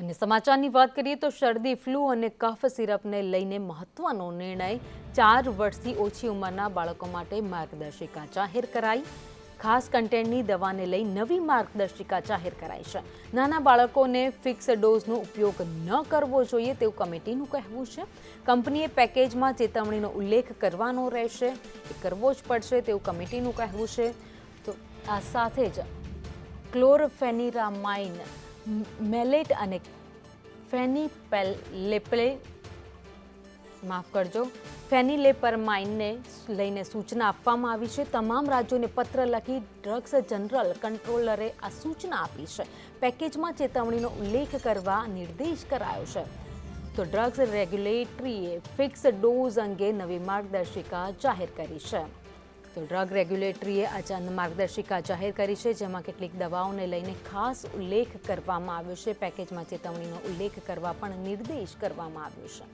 અને સમાચારની વાત કરીએ તો શરદી, ફ્લૂ અને કફ સિરપને લઈને મહત્વનો નિર્ણય ચાર વર્ષથી ઓછી ઉંમરના બાળકો માટે માર્ગદર્શિકા જાહેર કરાઈ. ખાસ કન્ટેન્ટની દવાને લઈ નવી માર્ગદર્શિકા જાહેર કરાઈ છે. નાના બાળકોને ફિક્સ ડોઝનો ઉપયોગ ન કરવો જોઈએ તેવું કમિટીનું કહેવું છે. કંપનીએ પેકેજમાં ચેતવણીનો ઉલ્લેખ કરવાનો રહેશે. એ કરવો જ પડશે તેવું કમિટીનું કહેવું છે. તો આ સાથે જ ક્લોરફેનિરામાઇન મેલેટ અને ફેનીપેલેપ્લે માફ કરજો. ફેનિલેપરમાઇનને લઈને સૂચના આપવામાં આવી છે. તમામ રાજ્યોને પત્ર લખી ડ્રગ્સ જનરલ કંટ્રોલરે આ સૂચના આપી છે. પેકેજમાં ચેતવણીનો ઉલ્લેખ કરવા નિર્દેશ કરાયો છે. તો ડ્રગ્સ રેગ્યુલેટરીએ ફિક્સ ડોઝ અંગે નવી માર્ગદર્શિકા જાહેર કરી છે. તો ડ્રગ રેગ્યુલેટરીએ આજે માર્ગદર્શિકા જાહેર કરી છે, જેમાં કેટલીક દવાઓને લઈને ખાસ ઉલ્લેખ કરવામાં આવ્યો છે. પેકેજમાં ચેતવણીનો ઉલ્લેખ કરવા પણ નિર્દેશ કરવામાં આવ્યો છે.